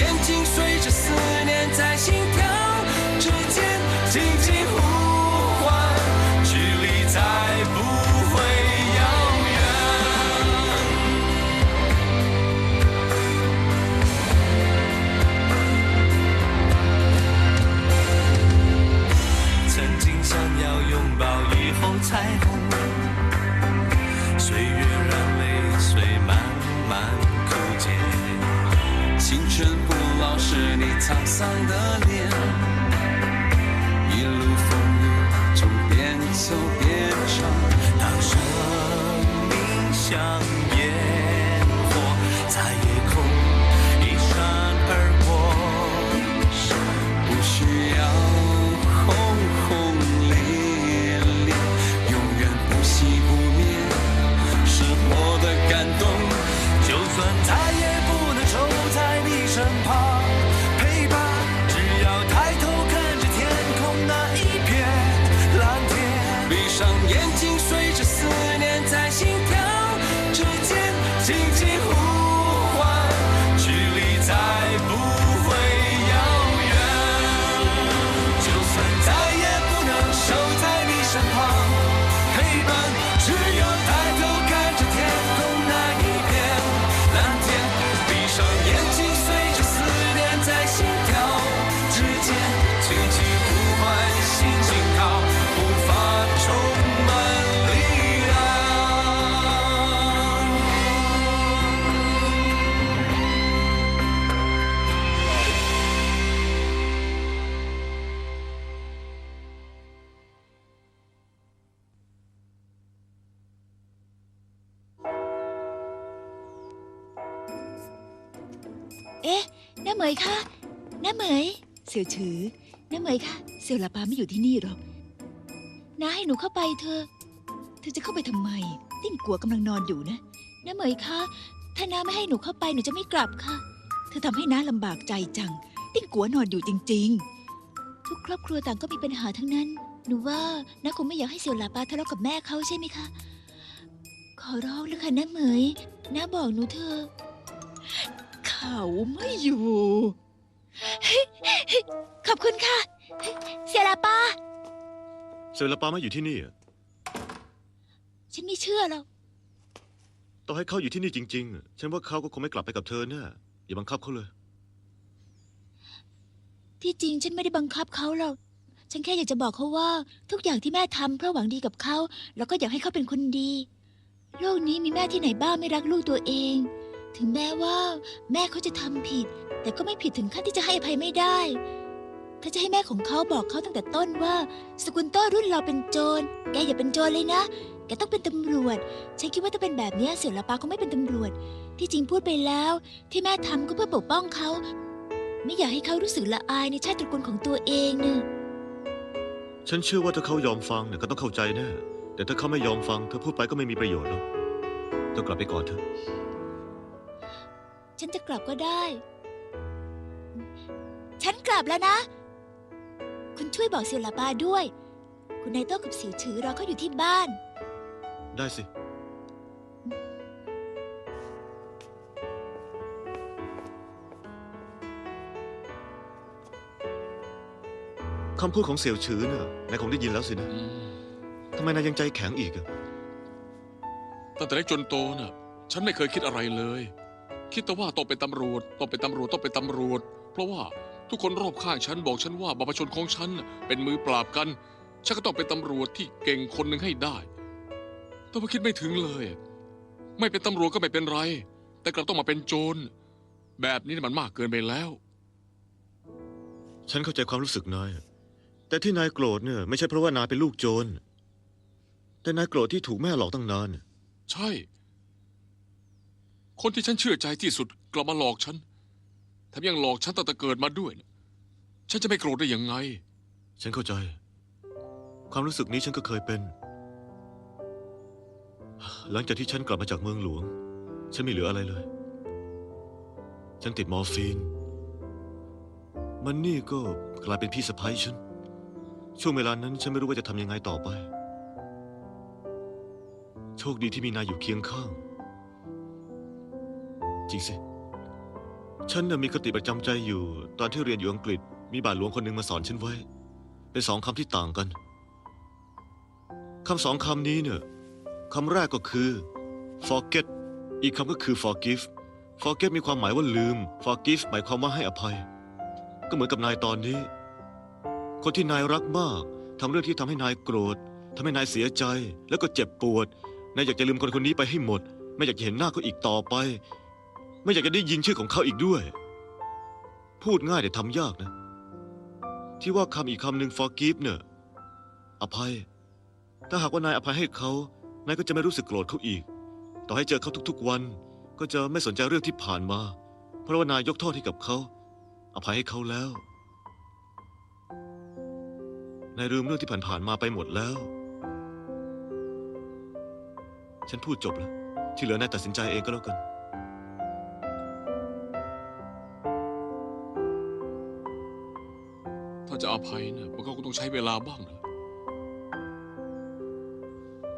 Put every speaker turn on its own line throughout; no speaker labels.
眼睛随着思念在心老是你沧桑的脸，一路风雨中边走边唱，让生命像烟火在夜空
ยคะน้าเหมย เสี่ยวฉือน้าเหมยคะเสี่ยวหลาปาไม่อยู่ที่นี่หรอกน้าให้หนูเข้าไปเธอะเธอจะเข้าไปทำไม ติ้งกัวกำลังนอนอยู่นะน้าเหมยคะถ้าน้าไม่ให้หนูเข้าไปหนูจะไม่กลับค่ะ เธอทำให้น้าลำบากใจจัง ติ้งกัวนอนอยู่จริง ๆ ทุกครอบครัวต่างก็มีปัญหาทั้งนั้น หนูว่าน้าคงไม่อยากให้เสี่ยวหลาปาทะเลาะกับแม่เขาใช่ไหมคะ ขอร้องเลยค่ะน้าเหมยน้าบอกหนูเธอะ เขาไม่อยู่ ขอบคุณค่ะ เสียลาปา
เซลปาไม่อยู่ที่นี่อะ
ฉันไม่เชื่อหรอก
ต้องให้เขาอยู่ที่นี่จริงๆอะฉันว่าเขาก็คงไม่กลับไปกับเธอแน่อย่าบังคับเขาเลย
ที่จริงฉันไม่ได้บังคับเขาหรอก ฉันแค่อยากจะบอกเขาว่า ทุกอย่างที่แม่ทำเพราะหวังดีกับเขา แล้วก็อยากให้เขาเป็นคนดี โลกนี้มีแม่ที่ไหนบ้างไม่รักลูกตัวเอง ถึงแม้ว่า แม่เขาจะทำผิด แต่ก็ไม่ผิดถึงขั้นที่จะให้อภัยไม่ได้ ถ้าจะให้แม่ของเขาบอกเขาตั้งแต่ต้นว่า สกุลโต้รุ่นเราเป็นโจร แกอย่าเป็นโจรเลยนะ แกต้องเป็นตำรวจ ฉันคิดว่าถ้าเป็นแบบนี้เสี่ยวลาปาคงไม่เป็นตำรวจ ที่จริงพูดไปแล้ว ที่แม่ทำก็เพื่อปกป้องเขา ไม่อยากให้เขารู้สึกละอายในชาติตระกูลของตัวเองเนะ
ฉันเชื่อว่าถ้าเขายอมฟังเนี่ยก็ต้องเข้าใจแน่แต่ถ้าเขาไม่ยอมฟังเธอพูดไปก็ไม่มีประโยชน์หรอกเธอกลับไปก่อนเถอะ
ฉันจะกลับก็ได้ ฉันกลับแล้วนะ คุณช่วยบอกเสี่ยวหลาปาด้วย คุณนายโต้กับเสี่ยวฉือรอเขาอยู่ที่บ้าน
ได้สิ คำพูดของเสี่ยวฉือน่ะนายคงได้ยินแล้วสินะ
อืม
ทำไมนายยังใจแข็งอีกอะ
ตั้งแต่เล็กจนโตน่ะ ฉันไม่เคยคิดอะไรเลย คิดแต่ว่าต้องเป็นตำรวจต้องเป็นตำรวจต้องเป็นตำรวจ เพราะว่าทุกคนรอบข้างฉันบอกฉันว่าบรรพชนของฉันน่ะเป็นมือปราบกัน ฉันก็ต้องเป็นตำรวจที่เก่งคนหนึ่งให้ได้ แต่ว่าคิดไม่ถึงเลย ไม่เป็นตำรวจก็ไม่เป็นไร แต่กลับต้องมาเป็นโจร แบบนี้มันมากเกินไปแล้ว
ฉันเข้าใจความรู้สึกนาย แต่ที่นายโกรธเนี่ยไม่ใช่เพราะว่านายเป็นลูกโจร แต่นายโกรธที่ถูกแม่หลอกตั้งนาน
ใช่ คนที่ฉันเชื่อใจที่สุดกลับมาหลอกฉันแถมยังหลอกฉันตั้งแต่เกิดมาด้วยนะฉันจะไม่โกรธได้ยังไง
ฉันเข้าใจ ความรู้สึกนี้ฉันก็เคยเป็น หลังจากที่ฉันกลับมาจากเมืองหลวง ฉันไม่เหลืออะไรเลย ฉันติดมอร์ฟีน มันนี่ก็กลายเป็นพี่สะพ้ยฉัน ช่วงเวลานั้นฉันไม่รู้ว่าจะทำยังไงต่อไป โชคดีที่มีนายอยู่เคียงข้าง จริงสิ ฉันน่ะมีคติประจำใจอยู่ ตอนที่เรียนอยู่อังกฤษ มีบาทหลวงคนหนึ่งมาสอนฉันไว้ เป็นสองคำที่ต่างกัน คำสองคำนี้เนี่ยคำแรกก็คือ forget อีกคำก็คือ forgive forget มีความหมายว่าลืม forgive หมายความว่าให้อภัย ก็เหมือนกับนายตอนนี้ คนที่นายรักมากทำเรื่องที่ทำให้นายโกรธทำให้นายเสียใจแล้วก็เจ็บปวด นายอยากจะลืมคนคนนี้ไปให้หมด ไม่อยากจะเห็นหน้าเขาอีกต่อไป ไม่อยากจะได้ยินชื่อของเขาอีกด้วย พูดง่ายแต่ทำยากนะ ที่ว่าคำอีกคำหนึ่ง forgive เนี่ยอภัย ถ้าหากว่านายอภัยให้เขา นายก็จะไม่รู้สึกโกรธเขาอีก ต่อให้เจอเขาทุกๆวัน ก็จะไม่สนใจเรื่องที่ผ่านมา เพราะว่านายยกโทษให้กับเขา อภัยให้เขาแล้ว นายลืมเรื่องที่ผ่านๆมาไปหมดแล้ว ฉันพูดจบแล้ว ที่เหลือนายตัดสินใจเองก็แล้วกัน
ถ้าจะอภัยนะมันก็คงต้องใช้เวลาบ้างนะ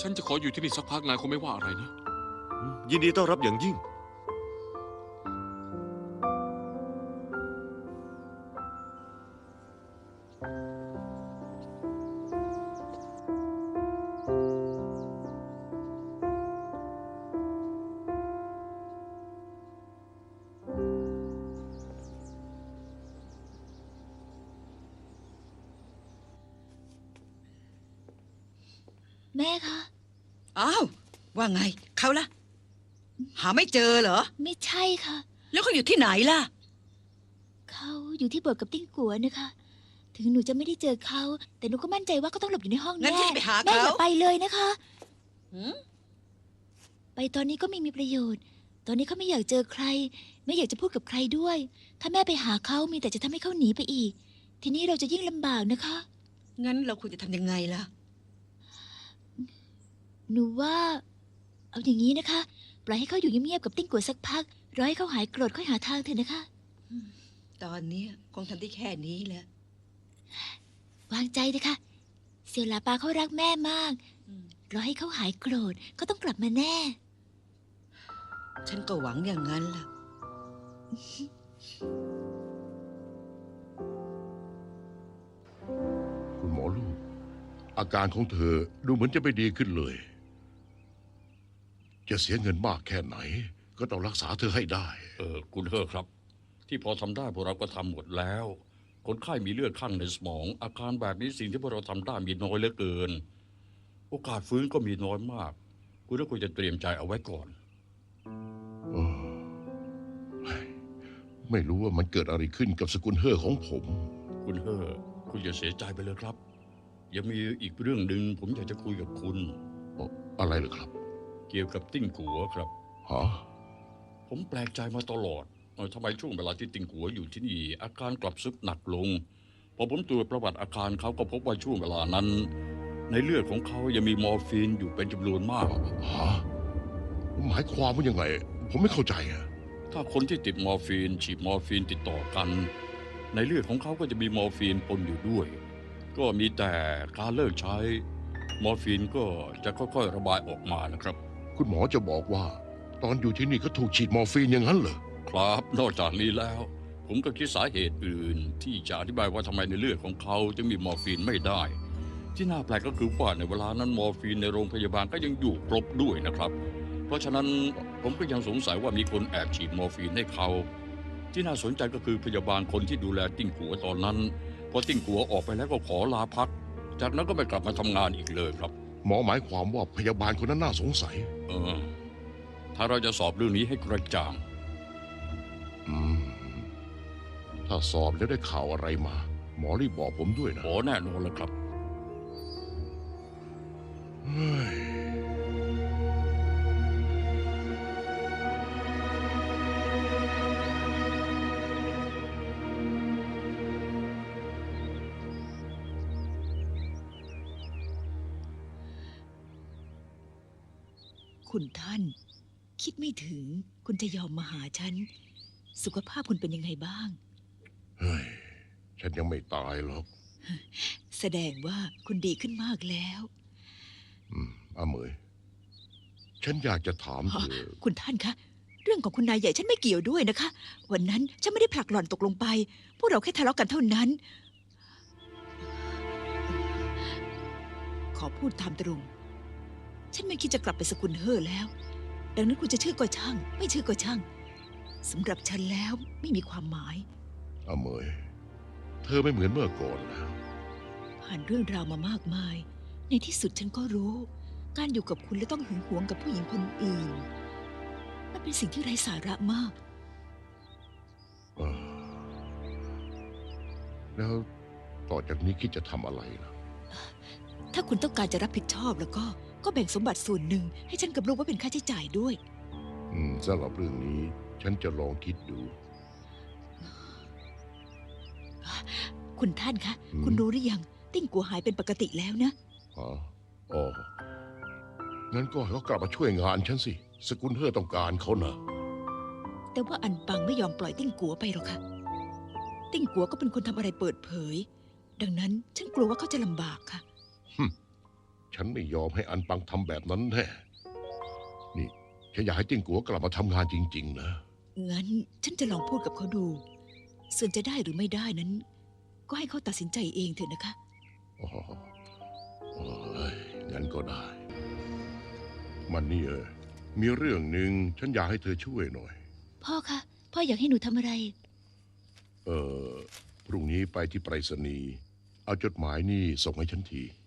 ฉันจะขออยู่ที่นี่สักพักนายคงไม่ว่าอะไรนะ
ยินดีต้อนรับอย่างยิ่ง
แม่คะ
อ้าวว่าไงเขาล่ะ หาไม่เจอเหรอ
ไม่ใช่ค่ะ
แล้วเขาอยู่ที่ไหนล่ะ
เขาอยู่ที่โบสถ์กับติ้งกัวนะคะ ถึงหนูจะไม่ได้เจอเขา แต่หนูก็มั่นใจว่าเขาต้องหลบอยู่ในห้อง
งั้น
แน่
ฉันจะไปหา
แม่
เขา
อย่าไปเลยนะคะ
หืม
ไปตอนนี้ก็ไม่มีประโยชน์ ตอนนี้เขาไม่อยากเจอใคร ไม่อยากจะพูดกับใครด้วย ถ้าแม่ไปหาเขามีแต่จะทำให้เขาหนีไปอีก ทีนี้เราจะยิ่งลำบากนะคะ
งั้นเราควรจะทำยังไงล่ะ
หนูว่า เอาอย่างนี้นะคะ ปล่อยให้เขาอยู่เงียบๆกับติ้งกัวสักพัก รอให้เขาหายโกรธค่อยหาทางเถอะนะคะ
ตอนนี้คงทำได้แค่นี้แหละ
วางใจเถอะค่ะ เสี่ยวหลาปาเขารักแม่มาก
อืม
รอให้เขาหายโกรธก็ต้องกลับมาแน่
ฉันก็หวังอย่างนั้นล่ะ
คุณหมอลูก อาการของเธอดูเหมือนจะไม่ดีขึ้นเลย จะเสียเงินมากแค่ไหน ก็ต้องรักษาเธอให้ได้
เออคุณเฮอครับ ที่พอทำได้พวกเราก็ทำหมดแล้ว คนไข้มีเลือดข้างในสมอง อาการแบบนี้สิ่งที่พวกเราทำได้มีน้อยเหลือเกิน โอกาสฟื้นก็มีน้อยมาก คุณก็ควรจะเตรียมใจเอาไว้ก่อน
เออเฮ้ยไม่รู้ว่ามันเกิดอะไรขึ้นกับสกุลเฮอของผม
คุณเฮอคุณอย่าเสียใจไปเลยครับ ยังมีอีกเรื่องหนึ่งผมอยากจะคุยกับคุณ
อะไรเหรอครับ
เกี่ยวกับติ้งกัวครับ
ฮะ
ผมแปลกใจมาตลอดเออทำไมช่วงเวลาที่ติงกัวอยู่ที่นี่ อาการกลับซุดหนักลง พอผมตรวจประวัติอาการเขาก็พบว่าช่วงเวลานั้น ในเลือดของเขายังมีมอร์ฟีนอยู่เป็นจำนวนมาก
ฮะหมายความว่ายังไง ผมไม่เข้าใจอะ
ถ้าคนที่ติดมอร์ฟีนฉีดมอร์ฟีนติดต่อกัน ในเลือดของเขาก็จะมีมอร์ฟีนปนอยู่ด้วย ก็มีแต่การเลิกใช้ มอร์ฟีนก็จะค่อยๆระบายออกมานะครับ
คุณหมอจะบอกว่า ตอนอยู่ที่นี่ก็ถูกฉีดมอร์ฟีนอย่างนั้นเหรอ
ครับ นอกจากนี้แล้ว ผมก็คิดสาเหตุอื่น ที่จะอธิบายว่าทำไมในเลือดของเขาจะมีมอร์ฟีนไม่ได้ ที่น่าแปลกก็คือว่าในเวลานั้นมอร์ฟีนในโรงพยาบาลก็ยังอยู่ครบด้วยนะครับ เพราะฉะนั้นผมก็ยังสงสัยว่ามีคนแอบฉีดมอร์ฟีนให้เขา ที่น่าสนใจก็คือพยาบาลคนที่ดูแลติ้งกัวตอนนั้นพอติ้งกัวออกไปแล้วก็ขอลาพัก จากนั้นก็ไม่กลับมาทำงานอีกเลยครับ
หมอหมายความว่าพยาบาลคนนั้นน่าสงสัย
เออ ถ้าเราจะสอบเรื่องนี้ให้กระจ่าง
อืม ถ้าสอบแล้วได้ข่าวอะไรมา หมอรีบบอกผมด้วยนะ
ขอแน่นอนแล้วครับ
เฮ้ย
คุณท่าน คิดไม่ถึงคุณจะยอมมาหาฉัน สุขภาพคุณเป็นยังไงบ้าง
เฮ้ย ฉันยังไม่ตายหรอก
แสดงว่าคุณดีขึ้นมากแล้ว
อืมอาเหมย ฉันอยากจะถามเธอ
คุณท่านคะ เรื่องของคุณนายใหญ่ฉันไม่เกี่ยวด้วยนะคะ วันนั้นฉันไม่ได้ผลักหล่อนตกลงไป พวกเราแค่ทะเลาะกันเท่านั้น ขอพูดตามตรง ฉันไม่คิดจะกลับไปสกุลเฮอแล้ว ดังนั้นคุณจะเชื่อก็ช่าง ไม่เชื่อก็ช่างสำหรับฉันแล้วไม่มีความหมาย
อเมย เธอไม่เหมือนเมื่อก่อนแล้ว
ผ่านเรื่องราวมามากมาย ในที่สุดฉันก็รู้ การอยู่กับคุณและต้องหึงหวงกับผู้หญิงคนอื่น มันเป็นสิ่งที่ไร้สาระมาก
เออแล้วต่อจากนี้คิดจะทำอะไรล่ะ
ถ้าคุณต้องการจะรับผิดชอบแล้วก็ ก็แบ่งสมบัติส่วนหนึ่ง ให้ฉันกับลูกไว้เป็นค่าใช้จ่ายด้วย
อืมสำหรับเรื่องนี้ ฉันจะลองคิดดู
คุณท่านคะ
อืม
คุณรู้หรือยัง ติ้งกัวหายเป็นปกติแล้วนะ
อ๋ออ๋องั้นก็ให้เขากลับมาช่วยงานฉันสิ สกุลเฮอต้องการเขานะ
แต่ว่าอันปังไม่ยอมปล่อยติ้งกัวไปหรอกค่ะ ติ้งกัวก็เป็นคนทำอะไรเปิดเผย ดังนั้นฉันกลัวว่าเขาจะลำบากค่ะ
ฉันไม่ยอมให้อันปังทำแบบนั้นแน่ นี่ฉันอยากให้ติ้งกัวกลับมาทำงานจริง ๆ นะ
งั้นฉันจะลองพูดกับเขาดู ส่วนจะได้หรือไม่ได้นั้น ก็ให้เขาตัดสินใจเองเถอะนะคะ
อ๋อโอ้ยงั้นก็ได้ มันนี่เออ มีเรื่องหนึ่งฉันอยากให้เธอช่วยหน่อย
พ่อคะ พ่ออยากให้หนูทำอะไร
เออพรุ่งนี้ไปที่ไปรษณีย์เอาจดหมายนี่ส่งให้ฉันที
อืม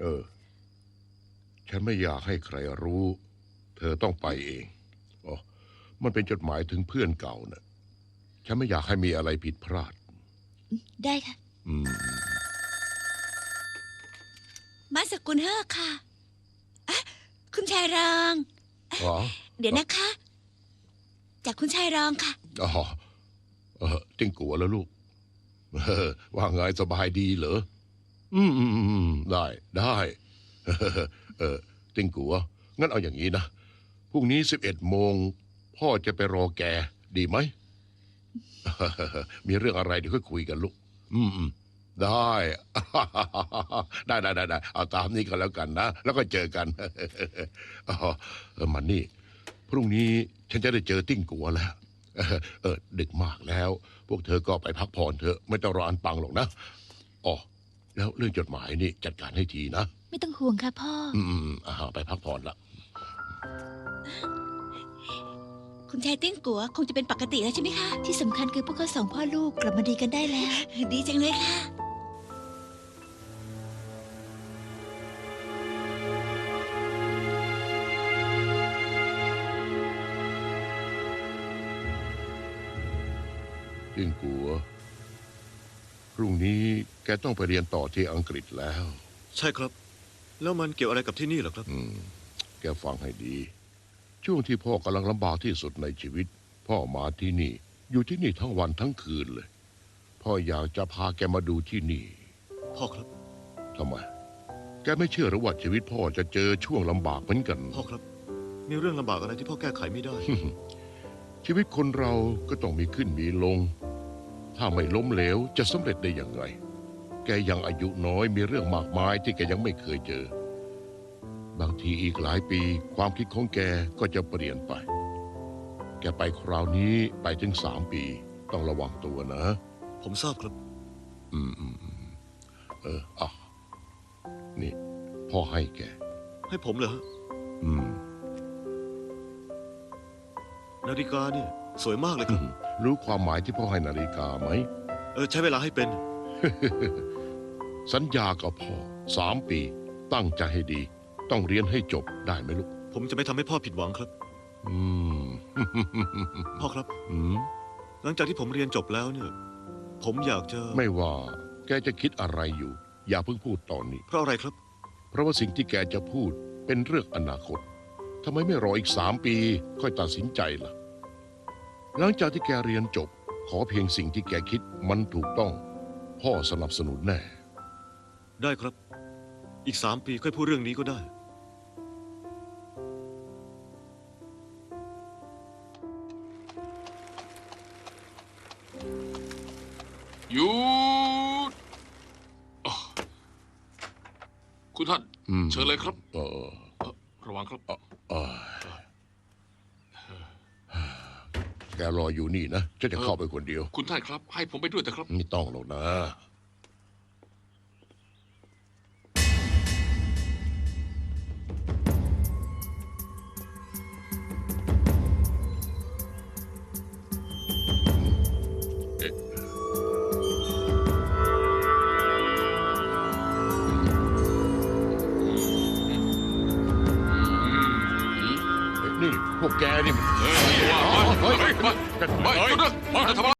เออ ฉันไม่อยากให้ใครรู้ เธอต้องไปเองอ๋อมันเป็นจดหมายถึงเพื่อนเก่านะ่ะฉันไม่อยากให้มีอะไรผิดพลาด
ได้ค่ะ
อืม
มาสกุลเฮอค่ะอะคุณชายรอง
อ๋อ
เดี๋ยวนะคะ จากคุณชายรองค่ะ
อ๋อ เออติ้งกัวแล้วลูก เออว่าไงสบายดีเหรอ อืมอืมอืมอืมได้ได้ เออติ้งกัวงั้นเอาอย่างนี้นะพรุ่งนี้สิบเอ็ดโมง พ่อจะไปรอแกดีไหม มีเรื่องอะไรเดี๋ยวค่อยคุยกันลูกอืมอืมได้ ได้ได้ได้ได้เอาตามนี้ก็แล้วกันนะ แล้วก็เจอกันอ๋อเออมันนี่ พรุ่งนี้ฉันจะได้เจอติ้งกัวแล้วเออเออดึกมากแล้ว พวกเธอก็ไปพักผ่อนเถอะ ไม่ต้องรออันปังหรอกนะอ๋อ แล้วเรื่องจดหมายนี่จัดการให้ทีนะ
ไม่ต้องห่วงค่ะพ่อ
อืมอืมอ่าไปพักผ่อนละ
คุณชายติ้งกัวคงจะเป็นปกติแล้วใช่ไหมคะ ที่สำคัญคือพวกเขาสองพ่อลูกกลับมาดีกันได้แล้ว ดีจังเลยค่ะ
ติ้งกัว พรุ่งนี้แกต้องไปเรียนต่อที่อังกฤษแล้ว
ใช่ครับ แล้วมันเกี่ยวอะไรกับที่นี่เหรอครับ
อืม แกฟังให้ดี ช่วงที่พ่อกำลังลำบากที่สุดในชีวิต พ่อมาที่นี่ อยู่ที่นี่ทั้งวันทั้งคืนเลย พ่ออยากจะพาแกมาดูที่นี่
พ่อครับ
ทำไม แกไม่เชื่อหรือว่าชีวิตพ่อจะเจอช่วงลำบากเหมือนกัน
พ่อครับ มีเรื่องลำบากอะไรที่พ่อแก้ไขไม่ได้
ชีวิตคนเราก็ต้องมีขึ้นมีลง ถ้าไม่ล้มเหลวจะสำเร็จได้อย่างไร แกยังอายุน้อยมีเรื่องมากมายที่แกยังไม่เคยเจอ บางทีอีกหลายปี ความคิดของแกก็จะเปลี่ยนไป แกไปคราวนี้ไปถึงสามปี ต้องระวังตัวนะ
ผมทราบครับ
อืมอืมอืมเอออะนี่ พ่อให้แก
ให้ผมเหรอฮะ
อืม
นาฬิกาเนี่ย สวยมากเลยค
อื
รับ
มรู้ความหมายที่พ่อให้นาฬิกาไหม
เออ ใช้เวลาให้เป็น
สัญญากับพ่อสามปี ตั้งใจให้ดี ต้องเรียนให้จบได้ไหมลูก
ผมจะไม่ทำให้พ่อผิดหวังครับ
อืม
พ่อครับ
อืม
หลังจากที่ผมเรียนจบแล้วเนี่ย ผมอยากจะ
ไม่ว่า แกจะคิดอะไรอยู่ อย่าเพิ่งพูดตอนนี้
เพราะอะไรครับ
เพราะว่าสิ่งที่แกจะพูดเป็นเรื่องอนาคตทำไมไม่รออีกสามปี ค่อยตัดสินใจล่ะ หลังจากที่แกเรียนจบ ขอเพียงสิ่งที่แกคิดมันถูกต้อง พ่อสนับสนุนแน่
ได้ครับ อีกสามปีค่อยพูดเรื่องนี้ก็ได้
หยุดอะคุณท่าน
อืม
เชิญเลยครับ
เออ
ระวังครับ
เออ ร ออยู่นี่นะฉันจะเข้าไปคนเดียว
คุณท่านครับ ให้ผมไปด้วยเถอะครับ
ไม่ต้องหรอกนะ กแกนี่มัน
เฮ้ยว่าไปเฮ้ยไปไปหยุดนะจะทำอะไร